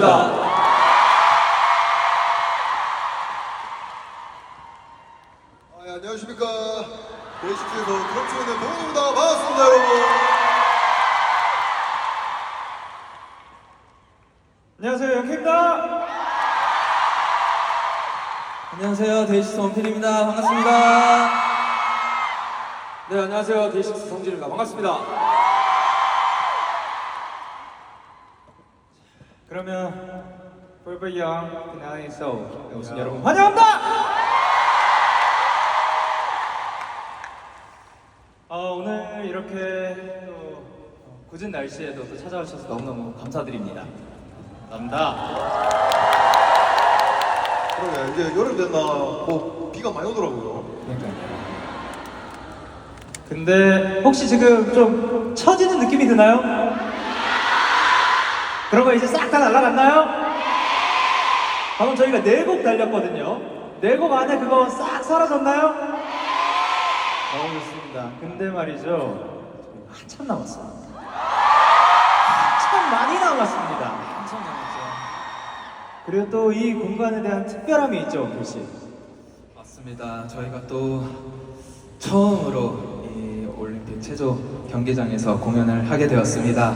되었습니다. 아, 예, 안녕하십니까. 데이식스에서 드럼 치는 동훈입니다. 반갑습니다, 여러분. 안녕하세요, 영케입니다. 안녕하세요 데이식스 원필입니다 반갑습니다 네, 안녕하세요. 데이식스 성진입니다. 반갑습니다. 그러면 Forever Young, Tonight So 오신 여러분 환영합니다. 어, 오늘 이렇게 또 굳은 날씨에도 또 찾아오셔서 너무너무 감사드립니다. 감사합니다. 그러게, 이제 여름 됐나, 뭐, 비가 많이 오더라고요. 근데 혹시 지금 좀 처지는 느낌이 드나요? 그런 거 이제 싹 다 날라갔나요? 방금 저희가 네 곡 달렸거든요. 네 곡 안에 그거 싹 사라졌나요? 너무 좋습니다. 근데 말이죠. 한참 남았어요. 한참 많이 남았습니다. 한참 남았죠 그리고 또 이 공간에 대한 특별함이 있죠, 글씨. 맞습니다 저희가 또 처음으로 이 올림픽 체조 경기장에서 공연을 하게 되었습니다